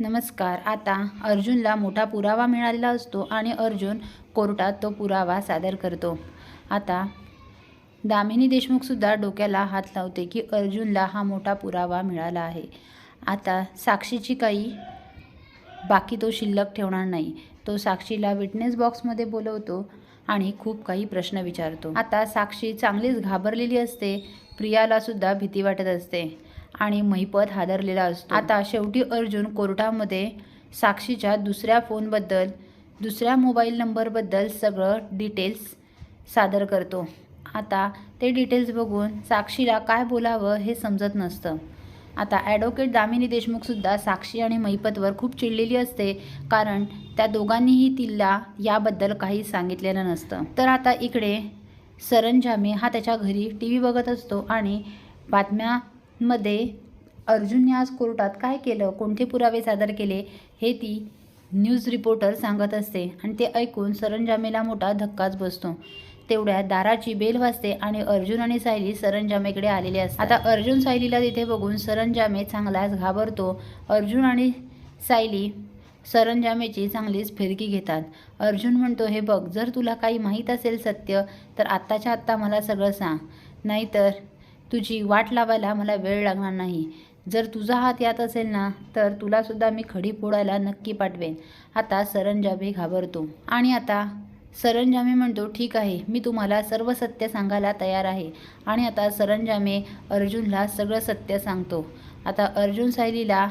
नमस्कार. आता अर्जुनला मोठा पुरावा मिळालेला असतो आणि अर्जुन कोर्टात तो पुरावा सादर करतो. आता दामिनी देशमुखसुद्धा डोक्याला हात लावते की अर्जुनला हा मोठा पुरावा मिळाला आहे. आता साक्षीची काही बाकी तो शिल्लक ठेवणार नाही. तो साक्षीला विटनेस बॉक्समध्ये बोलवतो आणि खूप काही प्रश्न विचारतो. आता साक्षी चांगलीच घाबरलेली असते. प्रियालासुद्धा भीती वाटत असते. आणि महिपत हादरलेला असतो. आता शेवटी अर्जुन कोर्टामध्ये साक्षीच्या दुसऱ्या फोनबद्दल दुसऱ्या मोबाईल नंबरबद्दल सगळं डिटेल्स सादर करतो. आता ते डिटेल्स बघून साक्षीला काय बोलावं हे समजत नसतं. आता ॲडव्होकेट दामिनी देशमुखसुद्धा साक्षी आणि महिपतवर खूप चिडलेली असते कारण त्या दोघांनीही तिला याबद्दल काही सांगितलेलं नसतं. तर आता इकडे सरंजामी हा त्याच्या घरी टी व्ही बघत असतो आणि बातम्या मध्ये अर्जुनने आज कोर्टात काय केलं? कोणते पुरावे सादर केले? हे ती न्यूज रिपोर्टर सांगत असते आणि ते ऐकून सरंजामेला मोठा धक्काच बसतो. तेवढ्या दाराची बेल वाजते आणि अर्जुन आणि सायली सरंजामेकडे आलेले असतात. आता अर्जुन सायलीला तिथे बघून सरंजामे चांगलाच घाबरतो. अर्जुन आणि सायली सरंजामेची चांगलीच फिरकी घेतात. अर्जुन म्हणतो हे बघ जर तुला काही माहीत असेल सत्य तर आत्ताच्या आत्ता मला सगळं सांग. नाहीतर तुझी वाट लावायला मला वेळ लागणार नाही. जर तुझा हात यात असेल ना तर तुलासुद्धा मी खडी फोडायला नक्की पाठवेन. आता सरंजामे घाबरतो. आणि आता सरंजामे म्हणतो ठीक आहे मी तुम्हाला सर्व सत्य सांगायला तयार आहे. आणि आता सरंजामे अर्जुनला सगळं सत्य सांगतो. आता अर्जुन सायलीला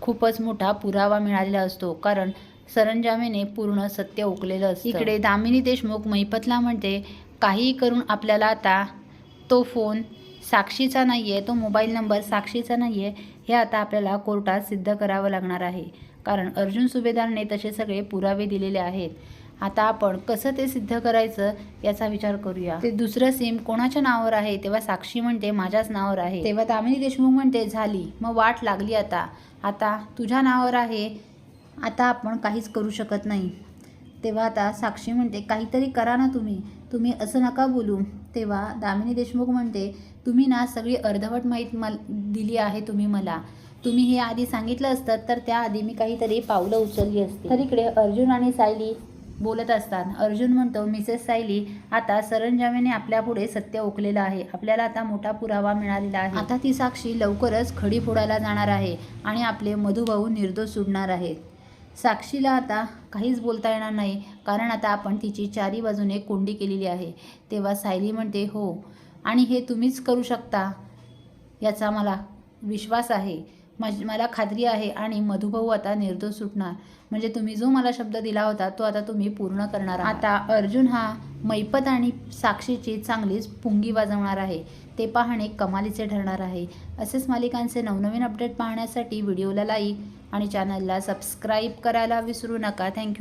खूपच मोठा पुरावा मिळालेला असतो कारण सरंजामेने पूर्ण सत्य उकलेलं असतं. इकडे दामिनी देशमुख महिपतला म्हणते काहीही करून आपल्याला आता तो फोन साक्षीचा नाही आहे तो मोबाईल नंबर साक्षीचा नाही आहे हे आता आपल्याला कोर्टात सिद्ध करावं लागणार आहे. कारण अर्जुन सुभेदारने तसे सगळे पुरावे दिलेले आहेत. आता आपण कसं ते सिद्ध करायचं याचा विचार करूया. ते दुसरं सिम कोणाच्या नावावर आहे तेव्हा साक्षी म्हणते माझ्याच नावावर आहे. तेव्हा दामिनी देशमुख म्हणते झाली मग वाट लागली आता. आता तुझ्या नावावर आहे. आता आपण काहीच करू शकत नाही. तेव्हा आता साक्षी म्हणते काहीतरी करा ना तुम्ही. तुम्ही असं नका बोलू. तेव्हा दामिनी देशमुख म्हणते तुम्ही ना सगळी अर्धवट माहीत मल दिली आहे तुम्ही मला. तुम्ही हे आधी सांगितलं असतं तर त्याआधी मी काहीतरी पावलं उचलली असते. तर इकडे अर्जुन आणि सायली बोलत असतात. अर्जुन म्हणतो मिसेस सायली आता सरंजामेने आपल्यापुढे सत्य ओकलेलं आहे. आपल्याला आता मोठा पुरावा मिळालेला आहे. आता ती साक्षी लवकरच खडी फोडायला जाणार आहे आणि आपले मधुभाऊ निर्दोष सुटणार आहेत. साक्षीला आता काहीच बोलता येणार नाही कारण आता आपण तिची चारी बाजूने कोंडी केलेली आहे. तेव्हा सायली म्हणते हो. आणि हे तुम्हीच करू शकता याचा मला विश्वास आहे. माझी मला खात्री आहे आणि मधुभाऊ आता निर्दोष सुटणार. म्हणजे तुम्ही जो मला शब्द दिला होता तो आता तुम्ही पूर्ण करणार आता अर्जुन हा मैपत आणि साक्षीची चांगलीच पुंगी वाजवणार आहे. ते पाहणे कमालीचे ठरणार आहे. असेच मालिकांचे नवनवीन अपडेट पाहण्यासाठी व्हिडिओला लाईक आणि चॅनलला सबस्क्राईब करायला विसरू नका. थँक्यू